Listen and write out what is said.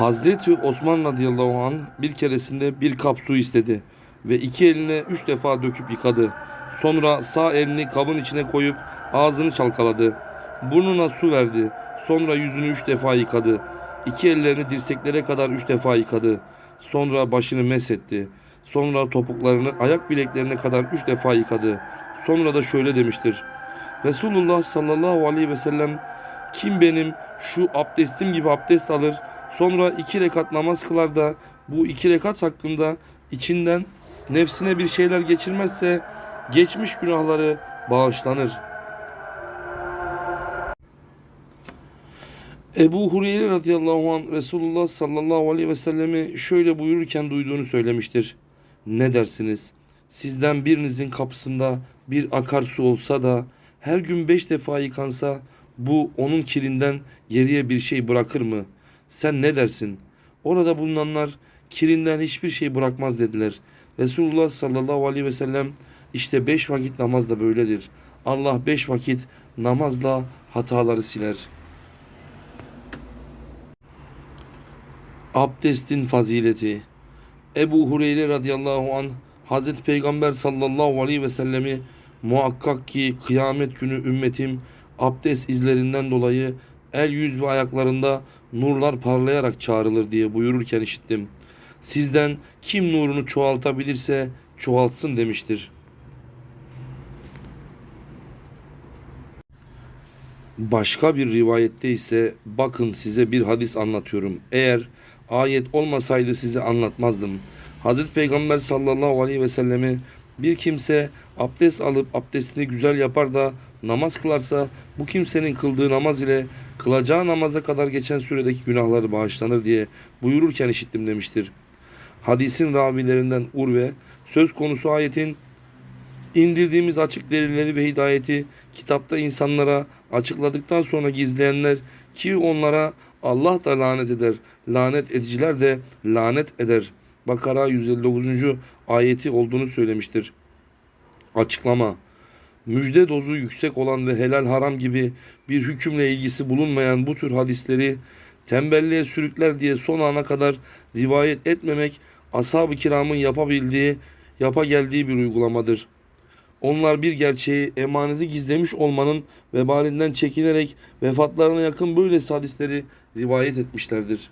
Hazreti Osman radıyallahu anh bir keresinde bir kap su istedi ve iki eline üç defa döküp yıkadı. Sonra sağ elini kabın içine koyup ağzını çalkaladı. Burnuna su verdi. Sonra yüzünü üç defa yıkadı. İki ellerini dirseklere kadar üç defa yıkadı. Sonra başını mesetti. Sonra topuklarını ayak bileklerine kadar üç defa yıkadı. Sonra da şöyle demiştir. Resulullah sallallahu aleyhi ve sellem kim benim şu abdestim gibi abdest alır sonra iki rekat namaz kılar da bu iki rekat hakkında içinden nefsine bir şeyler geçirmezse geçmiş günahları bağışlanır. Ebu Hureyre radıyallahu anh Resulullah sallallahu aleyhi ve sellemi şöyle buyururken duyduğunu söylemiştir. Ne dersiniz? Sizden birinizin kapısında bir akarsu olsa da her gün beş defa yıkansa bu onun kirinden geriye bir şey bırakır mı? Sen ne dersin? Orada bulunanlar kirinden hiçbir şey bırakmaz dediler. Resulullah sallallahu aleyhi ve sellem işte beş vakit namaz da böyledir. Allah beş vakit namazla hataları siler. Abdestin fazileti Ebu Hureyre radıyallahu an Hazreti Peygamber sallallahu aleyhi ve sellemi muhakkak ki kıyamet günü ümmetim abdest izlerinden dolayı el yüz ve ayaklarında nurlar parlayarak çağrılır diye buyururken işittim. Sizden kim nurunu çoğaltabilirse çoğaltsın demiştir. Başka bir rivayette ise bakın size bir hadis anlatıyorum. Eğer ayet olmasaydı size anlatmazdım. Hazreti Peygamber sallallahu aleyhi ve sellemi bir kimse abdest alıp abdestini güzel yapar da namaz kılarsa bu kimsenin kıldığı namaz ile kılacağı namaza kadar geçen süredeki günahları bağışlanır diye buyururken işittim demiştir. Hadisin ravilerinden Urve söz konusu ayetin İndirdiğimiz açık delilleri ve hidayeti kitapta insanlara açıkladıktan sonra gizleyenler ki onlara Allah da lanet eder. Lanet ediciler de lanet eder. Bakara 159. ayeti olduğunu söylemiştir. Açıklama Müjde dozu yüksek olan ve helal haram gibi bir hükümle ilgisi bulunmayan bu tür hadisleri tembelliğe sürükler diye son ana kadar rivayet etmemek ashab-ı kiramın yapabildiği, yapa geldiği bir uygulamadır. Onlar bir gerçeği emaneti gizlemiş olmanın vebalinden çekinerek vefatlarına yakın böylesi hadisleri rivayet etmişlerdir.